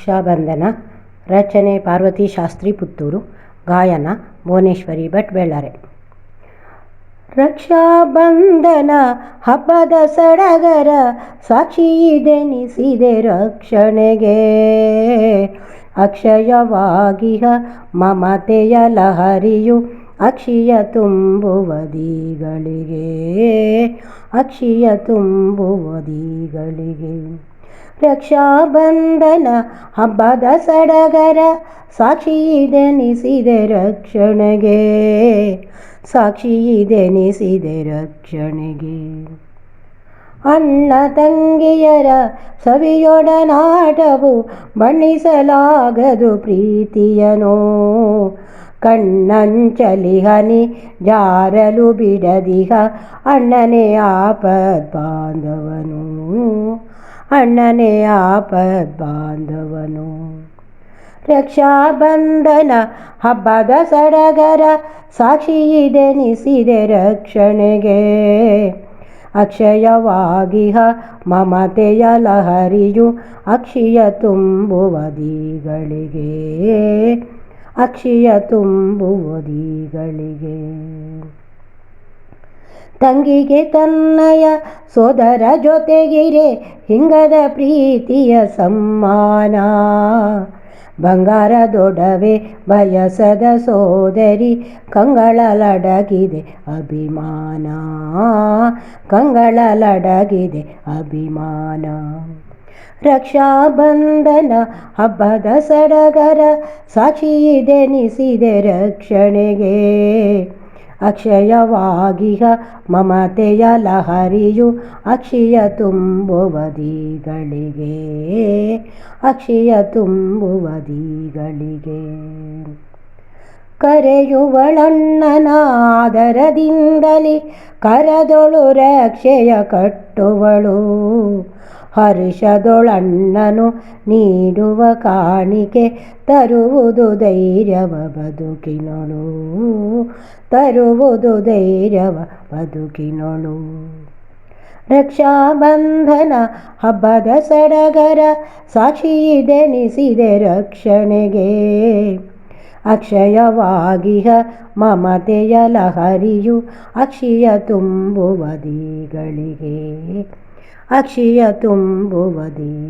ರಕ್ಷಾಬಂಧನ, ರಚನೆ ಪಾರ್ವತಿ ಶಾಸ್ತ್ರಿ ಪುತ್ತೂರು, ಗಾಯನ ಭುವನೇಶ್ವರಿ ಭಟ್ ಬೆಳ್ಳಾರೆ. ರಕ್ಷಾಬಂಧನ ಹಬ್ಬದ ಸಡಗರ ಸಾಕ್ಷಿಯಿದೆನಿಸಿದೆ ರಕ್ಷಣೆಗೆ. ಅಕ್ಷಯವಾಗಿಹ ಮಮತೆಯ ಲಹರಿಯು ಅಕ್ಷಿಯ ತುಂಬುವದಿಗಳಿಗೆ ಅಕ್ಷಿಯ ತುಂಬುವದಿಗಳಿಗೆ ರಕ್ಷಾಬಂಧನ ಹಬ್ಬದ ಸಡಗರ ಸಾಕ್ಷಿಯಿದೆನಿಸಿದೆ ರಕ್ಷಣೆಗೆ. ಸಾಕ್ಷಿಯಿದೆನಿಸಿದೆ ರಕ್ಷಣೆಗೆ. ಅಣ್ಣ ತಂಗಿಯರ ಸವಿಯೊಡನಾಟವು ಬಣ್ಣಿಸಲಾಗದು ಪ್ರೀತಿಯನೋ. ಕಣ್ಣಂಚಲಿ ಹನಿ ಜಾರಲು ಬಿಡದಿಹ ಅಣ್ಣನೇ ಆಪದ್ ಬಾಂಧವನು ಅಣ್ಣನೇ ಆಪದ್ ಬಾಂಧವನು. ರಕ್ಷಾಬಂಧನ ಹಬ್ಬದ ಸಡಗರ ಸಾಕ್ಷಿಯಿದೆನಿಸಿದೆ ರಕ್ಷಣೆಗೆ. ಅಕ್ಷಯವಾಗಿಹ ಮಮತೆಯ ಲಹರಿಯು ಅಕ್ಷಿಯ ತುಂಬುವದಿಗಳಿಗೆ ಅಕ್ಷಿಯ ತುಂಬುವದಿಗಳಿಗೆ ತಂಗಿಗೆ ತನ್ನಯ ಸೋದರ ಜೊತೆಗಿರೆ ಹಿಂಗದ ಪ್ರೀತಿಯ ಸಮ್ಮಾನ. ಬಂಗಾರ ದೊಡವೆ ಬಯಸದ ಸೋದರಿ ಕಂಗಳಲಡಗಿದೆ ಅಭಿಮಾನ. ಕಂಗಳಲಡಗಿದೆ ಅಭಿಮಾನ. ರಕ್ಷಾಬಂಧನ ಹಬ್ಬದ ಸಡಗರ ಸಾಕ್ಷಿ ಸಾಕ್ಷಿಯಿದೆನಿಸಿದೆ ರಕ್ಷಣೆಗೆ. ಅಕ್ಷಯವಾಗಿಹ ಮಮತೆಯ ಲಹರಿಯು ಅಕ್ಷಿಯ ತುಂಬುವದಿಗಳಿಗೆ ಅಕ್ಷಿಯ ತುಂಬುವದಿಗಳಿಗೆ ಕರೆಯುವಳಣ್ಣನಾದರದಿಂದಲೇ ಕರದೊಳು ರಕ್ಷೆಯ ಕಟ್ಟುವಳು. ಹರ್ಷದೊಳಣ್ಣನು ನೀಡುವ ಕಾಣಿಕೆ ತರುವುದು ಧೈರ್ಯವ ಬದುಕಿನೊಳು. ತರುವುದು ಧೈರ್ಯವ ಬದುಕಿನೊಳು. ರಕ್ಷಾಬಂಧನ ಹಬ್ಬದ ಸಡಗರ ಸಾಕ್ಷಿಯಿದೆನಿಸಿದೆ ರಕ್ಷಣೆಗೆ. ಅಕ್ಷಯವಾಗಿಹ ಮಮತೆಯ ಲಹರಿಯು ಅಕ್ಷಿಯ ತುಂಬುವದಿಗಳಿಗೆ ಅಕ್ಷಿಯ ತುಂಬುವದಿಗಳಿಗೆ